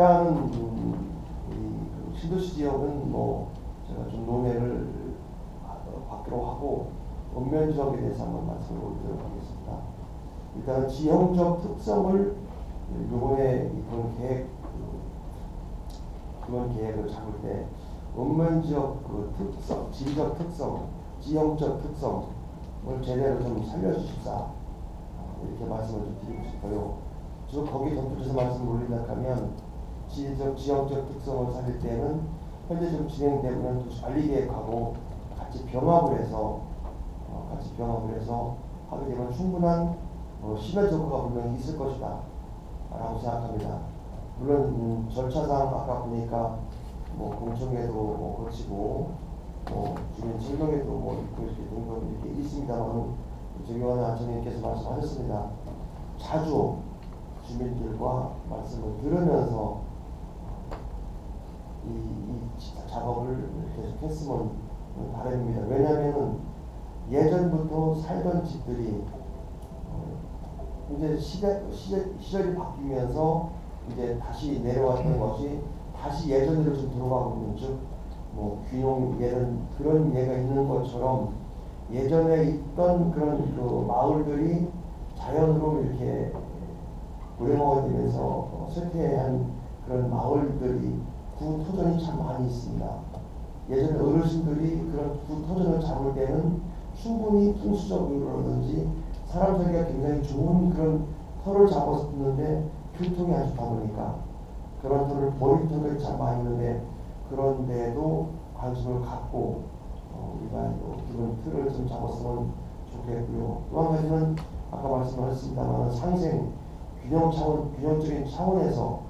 일단은 음, 이 신도시 지역은 뭐 제가 좀 논의를 받기로 하고 읍면 지역에 대해서 한번 말씀을 올리도록 하겠습니다. 일단은 지형적 특성을 이번에 이번 계획 그, 그런 계획을 잡을 때 읍면 지역 그 특성, 지리적 특성, 지형적 특성을 제대로 좀 살려주십사 어, 이렇게 말씀을 좀 드리고 싶어요. 저 거기 덧붙여서 말씀을 올린다 하면 지리적, 지형적 특성을 살릴 때는 현재 좀 진행되고 있는 관리 계획하고 같이 병합을 해서 어, 같이 병합을 해서 하게 되면 충분한 어, 시간 적구가 분명히 있을 것이다 라고 생각합니다. 물론 음, 절차상 아까 보니까 뭐 공청회도 뭐 거치고 뭐 주변 설명회도 뭐 있고 이렇게 등등 이렇게 있습니다만 정의원 안청님께서 말씀하셨습니다. 자주 주민들과 말씀을 들으면서 이, 이 작업을 계속했으면 바람입니다. 왜냐하면 예전부터 살던 집들이 어, 이제 시대, 시대, 시절이 바뀌면서 이제 다시 내려왔던 것이 다시 예전으로 좀 들어가고 있는 즉 뭐 귀농 예는 그런 예가 있는 것처럼 예전에 있던 그런 그 마을들이 자연으로 이렇게 고령화가 되면서 쇠퇴한 그런 마을들이 구 토전이 참 많이 있습니다. 예전에 어르신들이 그런 구 토전을 잡을 때는 충분히 풍수적으로든지 사람 살기가 굉장히 좋은 그런 터를 잡았는데 교통이 안 좋다 보니까 그런 터를 버리터를 참 많이 있는데 그런데도 관심을 갖고 어, 우리가 기본 틀을 좀 잡았으면 좋겠고요. 또 한 가지는 아까 말씀하셨습니다만 상생 균형 차원 균형적인 차원에서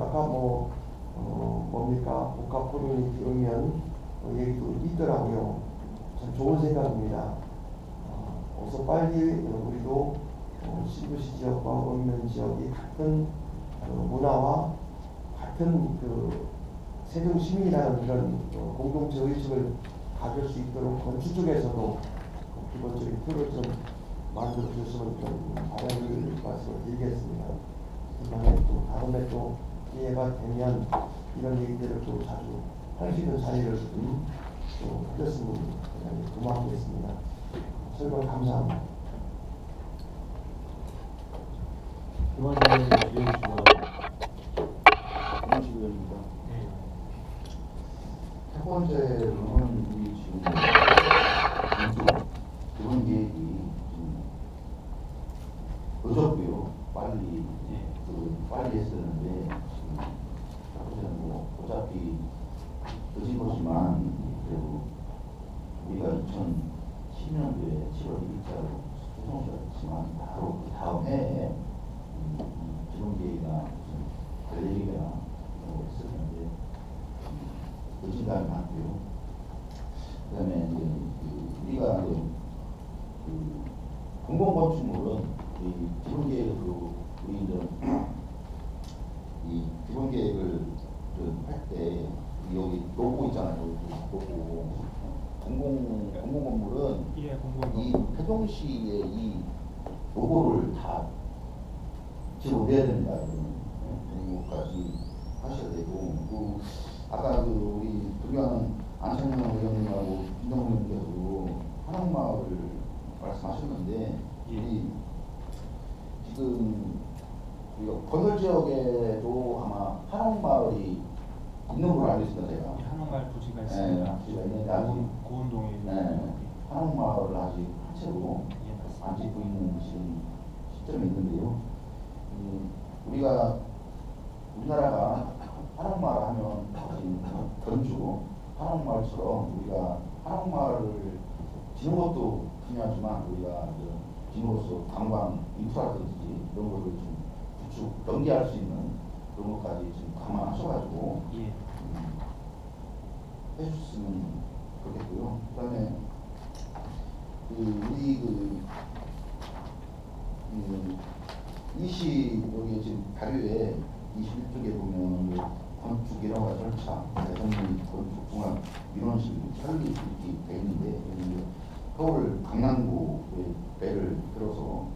아까 뭐 어, 뭡니까 커뮤니티 의면 어, 얘기도 있더라고요. 참 좋은 생각입니다. 어, 어서 빨리 우리도 어, 시부시 지역과 원면 지역이 같은 어, 문화와 같은 그 세종 시민이라는 그런 어, 공동체 의식을 가질 수 있도록 건축 쪽에서도 그 기본적인 틀을 좀 만들어 주셨으면 좀 바라는 말씀을 드리겠습니다. 그다음에 또 다음에 또 기회가 되면 이런 얘기들을 또 자주 할 수 있는 자리를 좀 해줬으면 고맙겠습니다. 설명 감사합니다. 김원장 위원이시고요. 김원식 의원입니다. 네. 첫 번째로는 우리 지금 공수 기본 계획이 좀 늦었고요. 빨리 네. 그 빨리 했었는데 지금 첫 번째는 뭐 어차피 거지만 그래도 우리가 2010년도에 7월 1일자로 수송했지만 바로 그 다음 해에 음, 이 기본 계획이나 무슨 관리가 뭐 있었는데 늦은 감이 많고요. 그 다음에 이제 그 우리가 이제 그 공공건축물은 이 기본 계획으로 우리 이제 이 기본 계획을 할때 여기 로고 있잖아요. 여기 로고 공공 공공 건물은 예, 공공 이 태동시의 이 로고를 다 집어내야 됩니다. 그거까지 하셔야 되고 그 아까 그 우리 존경하는 안창명 의원님하고 김동훈 의원님께서도 한옥마을을 말씀하셨는데 예. 우리 지금 우리가 건설 지역에도 아마 한옥마을이 있는 걸로 알고 있습니다. 제가. 한옥마을 부지가 네, 있습니다. 부지가 있는데 아직 고운, 고운동에 네, 한옥마을을 아직 한 채로 예. 안 짓고 있는 지금 시점이 있는데요. 음, 우리가 우리나라가 한옥마을 하면 지금 전주 한옥마을처럼 우리가 한옥마을을 지는 것도 중요하지만 우리가 이제 지금으로서 관광 인프라든지 이런 거를 좀 구축 연계할 수 있는 그런 것까지 지금 감안하셔가지고 예. 음, 해주셨으면 좋겠고요. 그 다음에 그 우리 그 음, 이시 여기 지금 자료에 21쪽에 보면 그 건축 일허가 절차, 대전민 건축 종합 민원실 설립 이렇게 돼 있는데 여기 이제 서울 강남구의 배를 들어서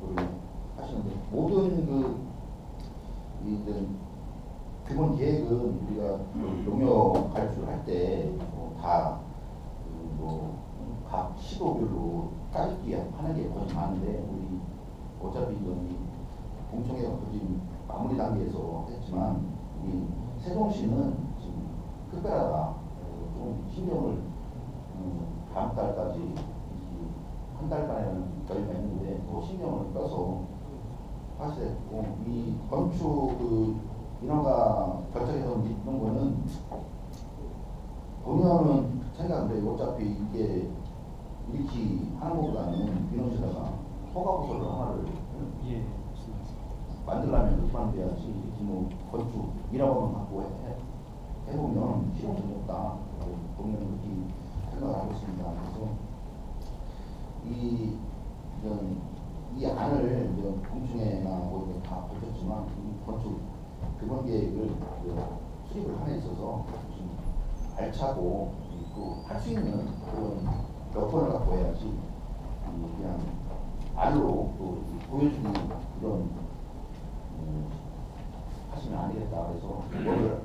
이거를 하시는데 모든 그 이 이제 기본 계획은 우리가 그 농협 발주를 뭐 할때다 뭐각 시도별로 짜기 하는 게 거의 많은데 우리 어차피 이건 공청회가 거의 마무리 단계에서 했지만 우리 세종시는 지금 특별하다 좀 신경을 음, 다음 달까지 한 달간에는 여유가 있는데 또 신경을 써서 하셔야 되고 이 건축 그 인허가 결정에서 있는 거는 본의원은 생각인데 어차피 이게 이렇게 하는 것보다는 민원실에다가 허가보서를 하나를 예. 만들려면 하면 돼야지 이렇게 뭐 건축 이라고만 갖고 해, 해, 해보면 실용성이 없다 보면 그렇게 생각을 하고 있습니다. 그래서 이 이런 이 안을 이제 공청회나 뭐 이렇게 다 보셨지만 기본 계획을 그 수립을 함에 있어서 좀 알차고 그할 수 있는 그런 여건을 갖고 해야지 이 그냥 말로 또 보여주는 그런 음, 하시면 안 되겠다 그래서 이거를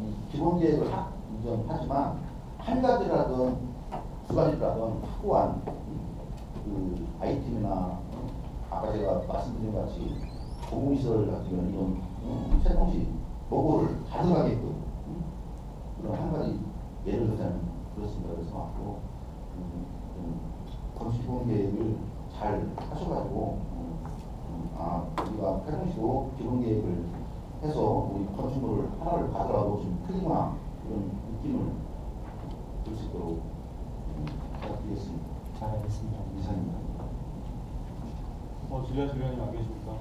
이 기본 계획을 하, 이전 하지만 한 가지라든 두 가지라든 확고한 그 아이템이나 아까 제가 말씀드린 것 같이 공공시설 같은 경우는 이런 음, 세통시 로고를 가능하게끔 음, 그런 한 가지 예를 들자면 그렇습니다. 그래서 앞으로 음, 음, 건축기본 계획을 잘 하셔가지고 음, 음, 아 우리가 세통시도 기본 계획을 해서 우리 건축물을 하나를 가더라도 좀 틀리구나 이런 느낌을 줄 수 있도록 음, 부탁드리겠습니다. 잘 알겠습니다. 이상입니다. 어, 질리아 주변님 안 계십니까?